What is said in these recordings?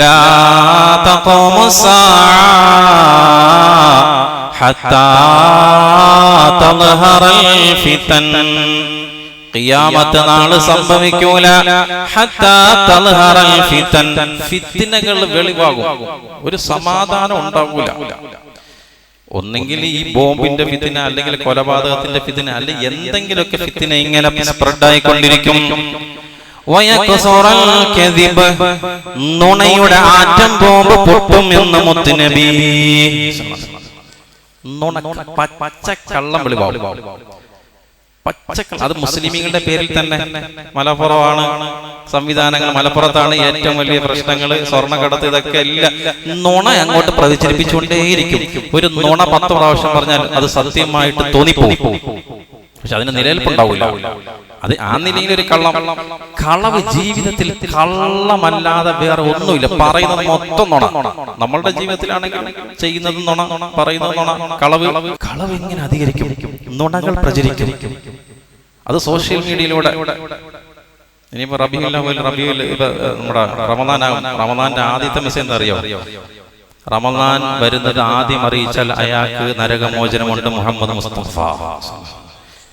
ലാ തഖൂമു ഹത്താ തദ്ഹറൽ ഫിതൻ ഖിയാമത്ത് നാൾ സംഭവിക്കൂല. ഫിതൻ ഫിത്നകൾ വെളിവാകും. ഒരു സമാധാനം ഉണ്ടാവൂല. ഒന്നെങ്കിൽ ഈ ബോംബിന്റെ ഫിത്തിന അല്ലെങ്കിൽ കൊലപാതകത്തിന്റെ ഫിത്തിന അല്ലെങ്കിൽ എന്തെങ്കിലുമൊക്കെ ഫിത്തിന ഇങ്ങനെ സ്പ്രെഡ് ആയിക്കൊണ്ടിരിക്കും. നുണയുടെ ആറ്റം ബോംബ് പൊട്ടും എന്ന് മുത്തുനബി. അത് മുസ്ലിമീങ്ങളുടെ പേരിൽ തന്നെ. മലപ്പുറമാണ്. സംവിധാനങ്ങൾ മലപ്പുറത്താണ് ഏറ്റവും വലിയ പ്രശ്നങ്ങൾ സ്വർണക്കടത്ത് ഇതൊക്കെ എല്ലാം നുണ അങ്ങോട്ട് പ്രതിചരിപ്പിച്ചുകൊണ്ടേയിരിക്കും ഒരു നുണ പത്ത് പ്രാവശ്യം പറഞ്ഞാൽ അത് സത്യമായിട്ട് തോന്നിപ്പോകും. പക്ഷെ അതിന് നിലനിൽപ്പുണ്ടാവില്ല. അത് ആ നിലയിൽ ഒരു കള്ളം. കളവ് ജീവിതത്തിൽ കള്ളമല്ലാതെ വേറെ ഒന്നുമില്ല. പറയുന്നത് മൊത്തം നുണ. നമ്മളുടെ ജീവിതത്തിലാണെങ്കിൽ ചെയ്യുന്നത് നുണ പറയുന്നത് നുണ. കളവ് കളവ് എങ്ങനെ അധികരിക്കും? നുണകൾ പ്രചരിക്കും. അത് സോഷ്യൽ മീഡിയയിലൂടെ ഇനിയിപ്പോ അവൽ റബിയുൽ നമ്മുടെ റമദാനാകും റമദാന്റെ ആദ്യത്തെ മെസ്സേജ് എന്താ അറിയോ? റമദാൻ വരുന്നത് ആദ്യം അറിയിച്ചാൽ അയാൾക്ക് നരകമോചനമുണ്ട് മുഹമ്മദ് മുസ്തഫ.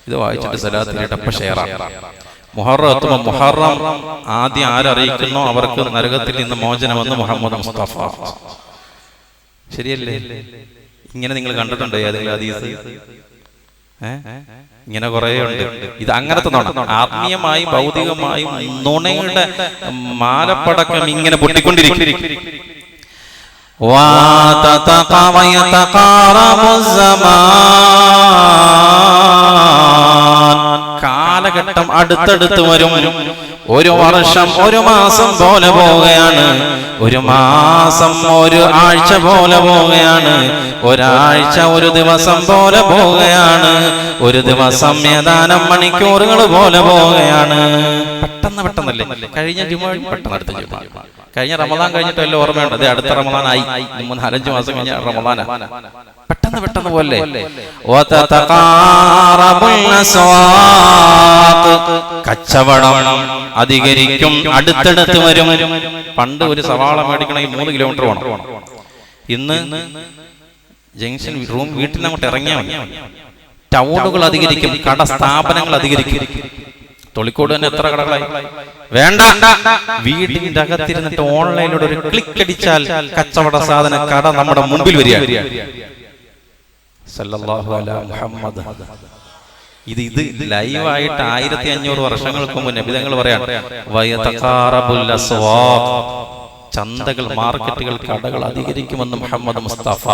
ഇത് വായിച്ചിട്ട് സലാത്തിലിട്ട് അപ്പൊ ഷെയറാണ് മുഹറം എത്തുമ്പോൾ മുഹറം ആദ്യം ആരറിയിക്കുന്നോ അവർക്ക് നരകത്തിൽ നിന്ന് മോചനമെന്ന് മുഹമ്മദ് മുസ്തഫ ശരിയല്ലേ ഇങ്ങനെ നിങ്ങൾ കണ്ടിട്ടുണ്ടോ ഏതെങ്കിലും ഹദീസ് ഏ? ഇങ്ങനെ കുറെ ഉണ്ട് ഇത് അങ്ങനത്തെ നുണ ആത്മീയമായും ഭൗതികമായും നുണയുടെ മാലപ്പടക്കം ഇങ്ങനെ പൊട്ടിക്കൊണ്ടിരിക്കും وتتقى ويتقارب الزمان കാലഘട്ടം അടുത്തടുത്ത് വരും. ഒരു വർഷം ഒരു മാസം പോലെ പോവുകയാണ്. ഒരു മാസം ഒരു ആഴ്ച പോലെ പോവുകയാണ്. ഒരാഴ്ച ഒരു ദിവസം പോലെ പോവുകയാണ്. ഒരു ദിവസം ഏതാനും മണിക്കൂറുകൾ പോലെ പോവുകയാണ്. പെട്ടെന്ന് പെട്ടെന്നല്ലേ? കഴിഞ്ഞ ജുമ പെട്ടെന്ന് അടുത്ത ജുമ. കഴിഞ്ഞ റമദാൻ കഴിഞ്ഞിട്ടല്ലേ വല്ല ഓർമ്മയുണ്ട്. അതെ അടുത്ത റമദാനായി. മൂന്ന് നാലഞ്ച് മാസം കഴിഞ്ഞ റമദാന. പെട്ടെന്ന് പെട്ടെന്ന് പോലെ കച്ചവടം അധികരിക്കും അടുത്തടുത്ത് വരും. പണ്ട് ഒരു സവാള മേടിക്കണമെങ്കിൽ മൂന്ന് കിലോമീറ്റർ വേണം. ഇന്ന് ജംഗ്ഷൻ റൂം വീട്ടിൽ അങ്ങോട്ട് ഇറങ്ങിയാൽ ടൗണുകൾ അധികരിക്കും കട സ്ഥാപനങ്ങൾ അധികരിക്കും. തൊളിക്കോട് തന്നെ എത്ര കടകളായി? വേണ്ട. വീടിന്റെ അകത്തിരുന്നിട്ട് ഓൺലൈനിലൂടെ ഒരു ക്ലിക്ക് അടിച്ചാൽ കച്ചവട സാധന കട നമ്മുടെ മുമ്പിൽ വരിക. സല്ലല്ലാഹു മുഹമ്മദ്. ഇത് ഇത് ലൈവായിട്ട് ആയിരത്തി അഞ്ഞൂറ് വർഷങ്ങൾക്ക് മുന്നേ വിധങ്ങൾ പറയാം. ചന്തകൾ മാർക്കറ്റുകൾ കടകൾ അധികരിക്കുമെന്ന് മുഹമ്മദ് മുസ്തഫ.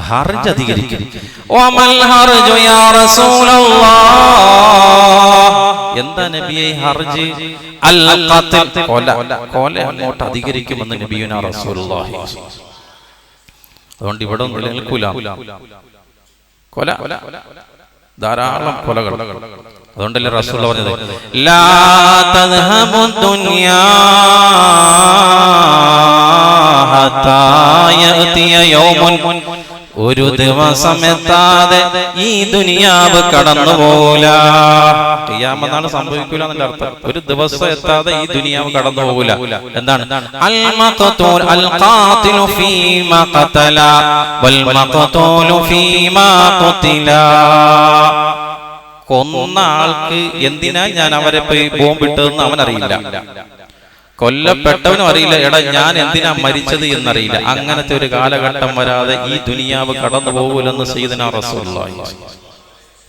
ഹർജ്. അധികരിക്കും. എന്താ ഹർജ്? കൊല. കൊല അങ്ങോട്ട് അധികരിക്കുമെന്ന് നബിയുനാ റസൂലുള്ളാഹി. അതുകൊണ്ട് ഇവിടെ ഒന്നും നിലനിൽക്കൂല. കൊല. ധാരാളം കൊലകൾ. അതുകൊണ്ടല്ലേ റസൂള്ള പറഞ്ഞത്? ലാ തദ്ഹബു ദുനിയാ ഒരു ദിവസം എത്താതെ ഈ ദുനിയാവ് കടന്നു പോകൂല ചെയ്യാമെന്നാണ് സംഭവിക്കൂല എന്നല്ല അർത്ഥം. ഒരു ദിവസം എത്താതെ ഈ ദുനിയാവ് കടന്നു പോകൂല എന്താണ്? കൊന്ന ആൾക്ക് എന്തിനാ ഞാൻ അവരെ പോയി ബോംബിട്ടതെന്ന് അവനറിയില്ല. കൊല്ലപ്പെട്ടവനും അറിയില്ല. എടാ ഞാൻ എന്തിനാ മരിച്ചത് എന്നറിയില്ല. അങ്ങനത്തെ ഒരു കാലഘട്ടം വരാതെ ഈ ദുനിയാവ് കടന്നു പോകൂലെന്ന് സീതന റസൂലുള്ളാഹി.